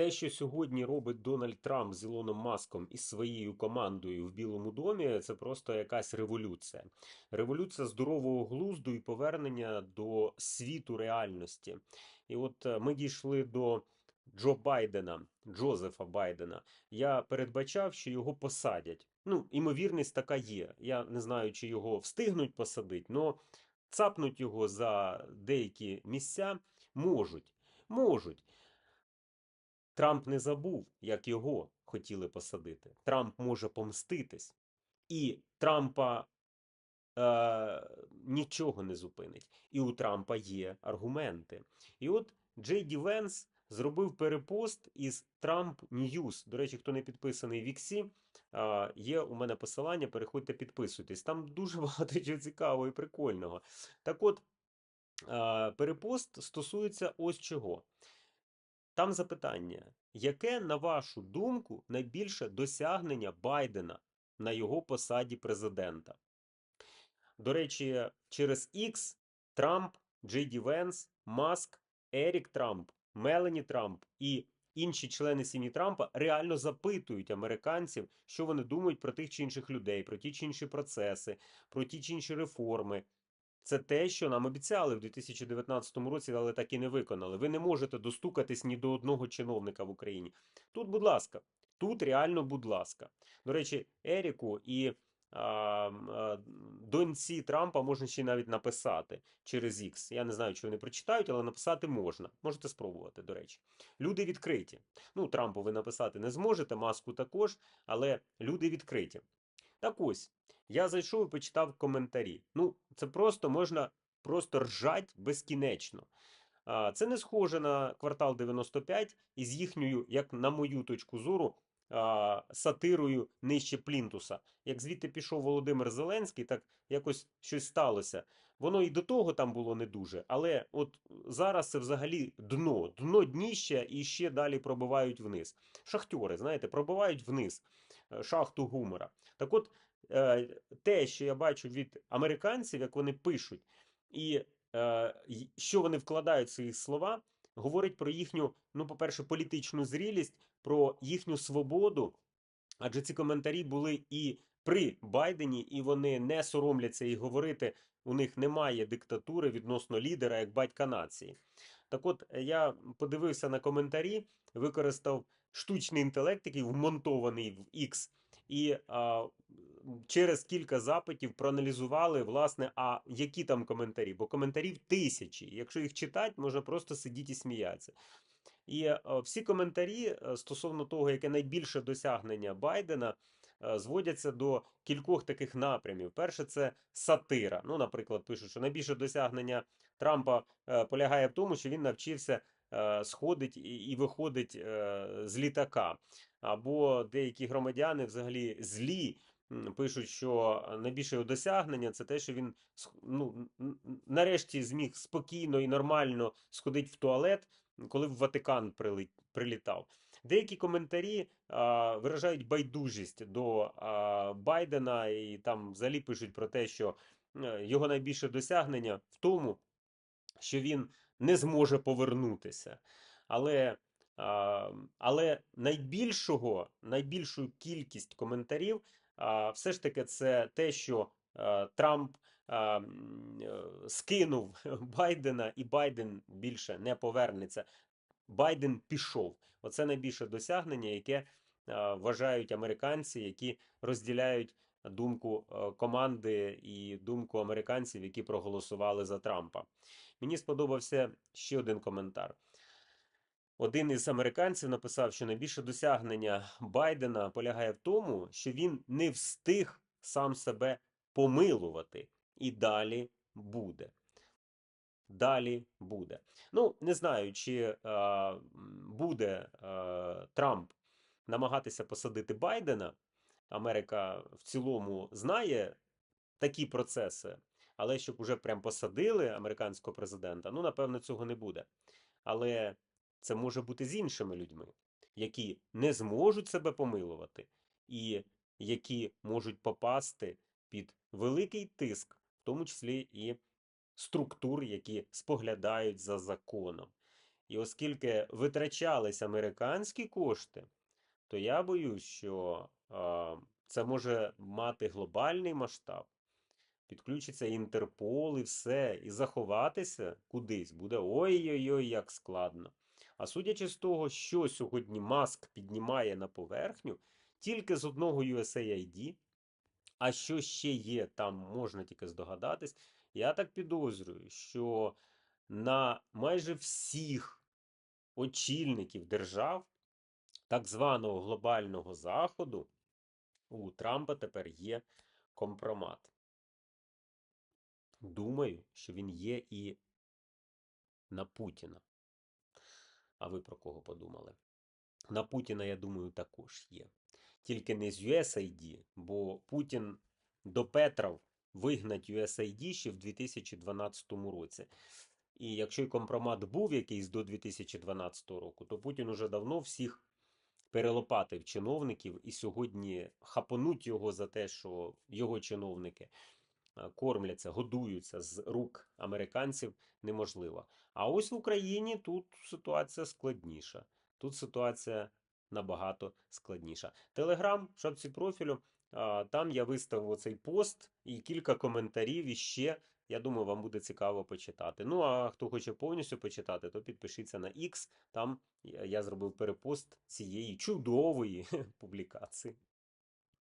Те, що сьогодні робить Дональд Трамп з Ілоном Маском і своєю командою в Білому домі, це просто якась революція. Революція здорового глузду і повернення до світу реальності. І от е, ми дійшли до Джо Байдена, Джозефа Байдена. Я передбачав, що його посадять. Ну, імовірність така є. Я не знаю, чи його встигнуть посадити, але цапнуть його за деякі місця можуть. Можуть. Трамп не забув, як його хотіли посадити. Трамп може помститись, і Трампа е, нічого не зупинить. І у Трампа є аргументи. І от Джей Ді Венс зробив перепост із Трамп Ньюс. До речі, хто не підписаний в Іксі, е, є у мене посилання. Переходьте, підписуйтесь. Там дуже багато чого цікавого і прикольного. Так от, е, перепост стосується ось чого. Там запитання: яке, на вашу думку, найбільше досягнення Байдена на його посаді президента? До речі, через X Трамп, Джей Ді Венс, Маск, Ерік Трамп, Мелані Трамп і інші члени сім'ї Трампа реально запитують американців, що вони думають про тих чи інших людей, про ті чи інші процеси, про ті чи інші реформи. Це те, що нам обіцяли в 2019 році, але так і не виконали. Ви не можете достукатись ні до одного чиновника в Україні. Тут, будь ласка, тут реально, будь ласка. До речі, Еріку і а, а, доньці Трампа можна ще навіть написати через X. Я не знаю, чи вони прочитають, але написати можна. Можете спробувати, до речі. Люди відкриті. Ну, Трампу ви написати не зможете, маску також, але люди відкриті. Так ось, я зайшов і почитав коментарі. Ну, це просто можна просто ржать безкінечно. Це не схоже на квартал 95 із їхньою, як на мою точку зору, сатирою нижче Плінтуса. Як звідти пішов Володимир Зеленський, так якось щось сталося. Воно і до того там було не дуже, але от зараз це взагалі дно, дно дніща і ще далі пробивають вниз. Шахтьори, знаєте, пробивають вниз е, шахту гумора. Так от е, те, що я бачу від американців, як вони пишуть, і е, що вони вкладають в свої слова, говорить про їхню, ну, по-перше, політичну зрілість, про їхню свободу. Адже ці коментарі були і при Байдені, і вони не соромляться і говорити. У них немає диктатури відносно лідера як батька нації. Так от я подивився на коментарі, використав штучний інтелект, який вмонтований в X, і а, через кілька запитів проаналізували, власне, а які там коментарі, бо коментарів тисячі. Якщо їх читати, можна просто сидіти і сміятися. І е, всі коментарі е, стосовно того, яке найбільше досягнення Байдена, е, зводяться до кількох таких напрямів. Перше, це сатира. Ну, наприклад, пишуть, що найбільше досягнення Трампа полягає в тому, що він навчився сходить і, виходить з літака. Або деякі громадяни взагалі злі. Пишуть, що найбільше його досягнення це те, що він ну, нарешті зміг спокійно і нормально сходити в туалет, коли в Ватикан прилітав. Деякі коментарі а, виражають байдужість до а, Байдена, і там взагалі пишуть про те, що е, його найбільше досягнення в тому, що він не зможе повернутися. Але, але найбільшого, найбільшу кількість коментарів все ж таки це те, що Трамп е, скинув Байдена, і Байден більше не повернеться. Байден пішов. Оце найбільше досягнення, яке вважають американці, які розділяють думку е, команди і думку американців, які проголосували за Трампа. Мені сподобався ще один коментар. Один із американців написав, що найбільше досягнення Байдена полягає в тому, що він не встиг сам себе помилувати, і далі буде. Далі буде. Ну, не знаю, чи е, буде е, Трамп намагатися посадити Байдена. Америка в цілому знає такі процеси, але щоб уже прям посадили американського президента, ну, напевно, цього не буде. Але це може бути з іншими людьми, які не зможуть себе помилувати, і які можуть попасти під великий тиск, в тому числі і структур, які споглядають за законом. І оскільки витрачались американські кошти, то я боюсь, що а, це може мати глобальний масштаб. Підключиться Інтерпол і все, і заховатися кудись буде ой-ой-ой, як складно. А судячи з того, що сьогодні Маск піднімає на поверхню, тільки з одного USAID, а що ще є, там можна тільки здогадатись, я так підозрюю, що на майже всіх очільників держав так званого глобального заходу у Трампа тепер є компромат. Думаю, що він є і на Путіна. А ви про кого подумали? На Путіна, я думаю, також є. Тільки не з USAID, бо Путін до Петров вигнать USAID ще в 2012 році. І якщо й компромат був якийсь до 2012 року, то Путін уже давно всіх перелопатив чиновників і сьогодні хапануть його за те, що його чиновники кормляться, годуються з рук американців неможливо. А ось в Україні тут ситуація складніша. Тут ситуація набагато складніша. Телеграм, в шапці профілю, там я виставив оцей пост і кілька коментарів іще. Я думаю, вам буде цікаво почитати. Ну, а хто хоче повністю почитати, то підпишіться на X. Там я зробив перепост цієї чудової публікації.